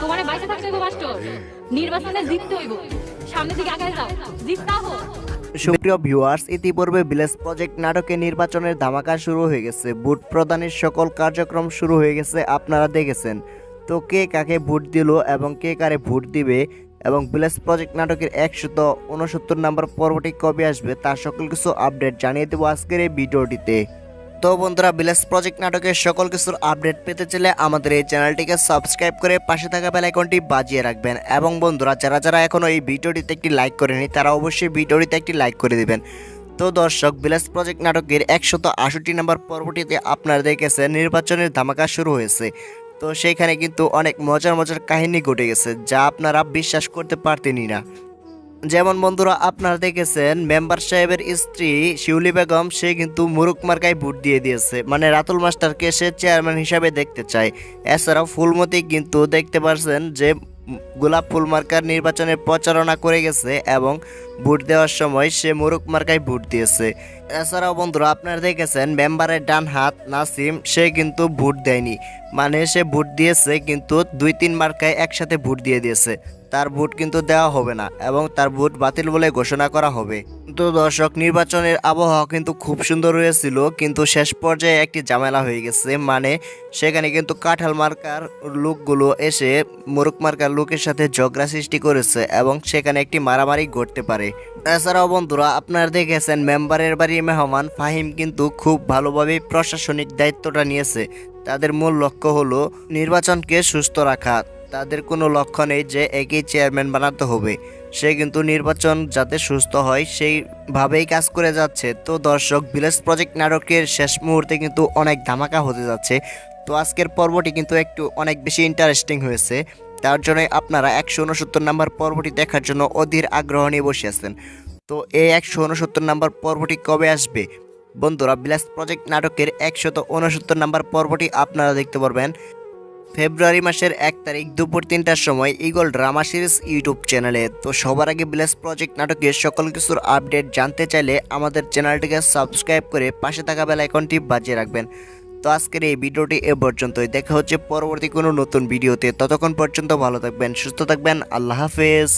তোমার ভিউয়ার্স ইতিপূর্বে village project নাটকে নির্বাচনের ধামাকা শুরু হয়ে গেছে। ভোট প্রদানের সকল কার্যক্রম শুরু হয়ে গেছে, আপনারা দেখেছেন। তো কে কাকে ভোট দিল এবং কে কারে ভোট দিবে এবং ভিলেজ প্রজেক্ট নাটকের একশত উনসত্তর নম্বর পর্বটি কবে আসবে তার সকল কিছু আপডেট জানিয়ে দেবো আজকের এই ভিডিওটিতে। তো বন্ধুরা ভিলেজ প্রজেক্ট নাটকের সকল কিছুর আপডেট পেতে চাইলে আমাদের এই চ্যানেলটিকে সাবস্ক্রাইব করে পাশে থাকা বেল আইকনটি বাজিয়ে রাখবেন। এবং বন্ধুরা, যারা যারা এখনও এই ভিডিওটিতে একটি লাইক করেনি তারা অবশ্যই ভিডিওটিতে একটি লাইক করে দিবেন। তো দর্শক ভিলেজ প্রজেক্ট নাটকের একশত আষট্টি নম্বর পর্বটিতে আপনারা দেখেছেন, নির্বাচনের ধামাকা শুরু হয়েছে। তো সেইখানে কিন্তু অনেক মজার মজার কাহিনী ঘটে গেছে, যা আপনারা বিশ্বাস করতে পারতেনই না। যেমন বন্ধুরা আপনারা দেখেছেন, মেম্বার সাহেবের স্ত্রী শিউলি বেগম, সে কিন্তু মুরুক মার্কায় ভোট দিয়ে দিয়েছে। মানে রাতুল মাস্টারকে সে চেয়ারম্যান হিসাবে দেখতে চায়। এছাড়াও ফুলমতি কিন্তু দেখতে পারছেন যে, গোলাপ ফুল মার্কার নির্বাচনে প্রচারণা করে গেছে এবং ভোট দেওয়ার সময় সে মুরুক মার্কায় ভোট দিয়েছে। এছাড়াও বন্ধুরা আপনারা দেখেছেন, মেম্বারের ডান হাত নাসিম, সে কিন্তু ভোট দেয়নি। মানে সে ভোট দিয়েছে কিন্তু দুই তিন মার্কায় একসাথে ভোট দিয়ে দিয়েছে। তার ভোট কিন্তু দেওয়া হবে না এবং তার ভোট বাতিল বলে ঘোষণা করা হবে। তো দর্শক, নির্বাচনের আবহাওয়া কিন্তু খুব সুন্দর হয়েছিল, কিন্তু শেষ পর্যায়ে একটি ঝামেলা হয়ে গেছে। মানে সেখানে কিন্তু কাঁঠাল মার্কার লোকগুলো এসে মোরক মার্কার লোকের সাথে ঝগড়া সৃষ্টি করেছে এবং সেখানে একটি মারামারি ঘটতে পারে। এছাড়াও বন্ধুরা, আপনারা দেখেছেন মেম্বারের বাড়ির মেহমান ফাহিম কিন্তু খুব ভালোভাবে প্রশাসনিক দায়িত্বটা নিয়েছে। তাদের মূল লক্ষ্য হলো নির্বাচনকে সুস্থ রাখা। তাদের কোনো লক্ষ্য নেই যে একই চেয়ারম্যান বানাতে হবে। সে কিন্তু নির্বাচন যাতে সুস্থ হয়, সেইভাবেই কাজ করে যাচ্ছে। তো দর্শক, ভিলেজ প্রজেক্ট নাটকের শেষ মুহূর্তে কিন্তু অনেক ধামাকা হতে যাচ্ছে। তো আজকের পর্বটি কিন্তু একটু অনেক বেশি ইন্টারেস্টিং হয়েছে। তার জন্যই আপনারা একশো উনসত্তর নাম্বার পর্বটি দেখার জন্য অধীর আগ্রহ নিয়ে বসে আছেন। তো এই একশো উনসত্তর নাম্বার পর্বটি কবে আসবে? বন্ধুরা বিলাস প্রজেক্ট নাটকের একশত উনসত্তর নাম্বার পর্বটি আপনারা দেখতে পারবেন। ফেব্রুয়ারি মাসের এক তারিখ দুপুর তিনটার সময় ইগল ড্রামা সিরিজ ইউটিউব চ্যানেলে। তো সবার আগে ব্লেস প্রজেক্ট নাটকে সকল কিছুর আপডেট জানতে চাইলে আমাদের চ্যানেলটিকে সাবস্ক্রাইব করে পাশে থাকা বেলা আইকনটি বাজিয়ে রাখবেন। তো আজকের এই ভিডিওটি এ পর্যন্তই। দেখা হচ্ছে পরবর্তী কোনো নতুন ভিডিওতে। ততক্ষণ পর্যন্ত ভালো থাকবেন, সুস্থ থাকবেন। আল্লাহ হাফেজ।